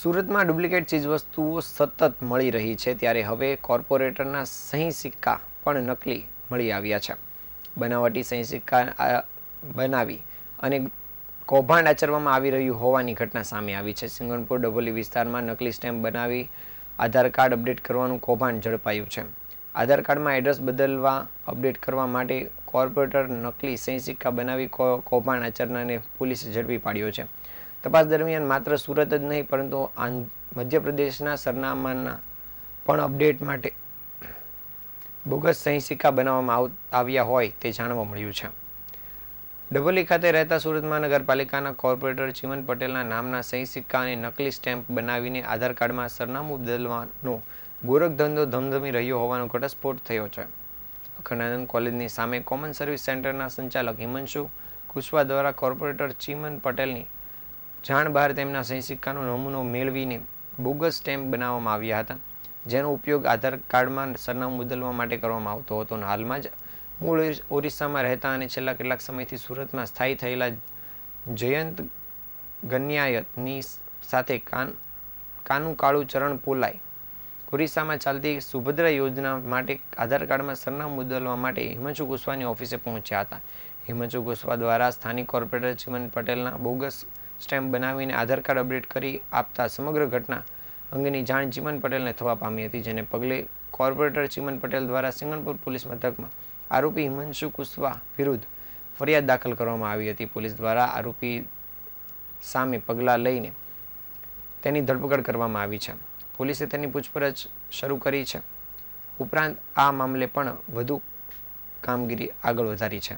સુરતમાં ડુપ્લિકેટ ચીજવસ્તુઓ સતત મળી રહી છે ત્યારે હવે કોર્પોરેટરના સહી સિક્કા પણ નકલી મળી આવ્યા છે. બનાવટી સહી સિક્કા બનાવી અને કૌભાંડ આચરવામાં આવી રહ્યું હોવાની ઘટના સામે આવી છે. સિંગણપુર ડભોલી વિસ્તારમાં નકલી સ્ટેમ્પ બનાવી આધાર કાર્ડ અપડેટ કરવાનું કૌભાંડ ઝડપાયું છે. આધાર કાર્ડમાં એડ્રેસ બદલવા, અપડેટ કરવા માટે કોર્પોરેટર નકલી સહી સિક્કા બનાવી કૌભાંડ આચરનારને પોલીસે ઝડપી પાડ્યો છે. તપાસ દરમિયાન માત્ર સુરત જ નહીં, પરંતુ મધ્યપ્રદેશના સરનામાના પણ અપડેટ માટે બોગસ સહી સિક્કા બનાવવામાં આવ- આવ્યા હોય તે જાણવા મળ્યું છે. ડભોલી ખાતે રહેતા સુરત મહાનગરપાલિકાના કોર્પોરેટર ચિમન પટેલના નામના સહી અને નકલી સ્ટેમ્પ બનાવીને આધાર કાર્ડમાં સરનામું બદલવાનો ગોરખધંધો ધમધમી રહ્યો હોવાનો ઘટસ્ફોટ થયો છે. અખંડાનંદ કોલેજની સામે કોમન સર્વિસ સેન્ટરના સંચાલક હિમાંશુ કુશવા દ્વારા કોર્પોરેટર ચિમન પટેલની જાણ બહાર તેમના સહી નમૂનો મેળવીને બોગસ સ્ટેમ્પ બનાવવામાં આવ્યા હતા, જેનો ઉપયોગ આધાર કાર્ડમાં સરનામું બદલવા માટે કરવામાં આવતો હતો. અને હાલમાં જ મૂળ ઓરિસ્સામાં રહેતા અને છેલ્લા કેટલાક સમયથી સુરતમાં સ્થાયી થયેલા જયંત ગન્યાયતની સાથે કાન, કાનું કાળું ચરણ પોલાય. ઓરિસ્સામાં ચાલતી સુભદ્રા યોજના માટે આધાર કાર્ડમાં સરનામું બદલવા માટે હિમાંશુ કુશવાની ઓફિસે પહોંચ્યા હતા. હિમાંશુ કુશવા દ્વારા સ્થાનિક કોર્પોરેટર ચિમન પટેલના બોગસ સ્ટેમ્પ બનાવીને આધાર કાર્ડ અપડેટ કરી આપતા સમગ્ર ઘટના અંગેની જાણ ચિમન પટેલને થવા પામી હતી, જેને પગલે કોર્પોરેટર ચિમન પટેલ દ્વારા સિંગણપુર પોલીસ મથકમાં આરોપી હિમાંશુ કુશવા વિરુદ્ધ ફરિયાદ દાખલ કરવામાં આવી હતી. પોલીસ દ્વારા આરોપી સામે પગલાં લઈને તેની ધરપકડ કરવામાં આવી છે. પોલીસે તેની પૂછપરછ શરૂ કરી છે. ઉપરાંત આ મામલે પણ વધુ કામગીરી આગળ વધારી છે.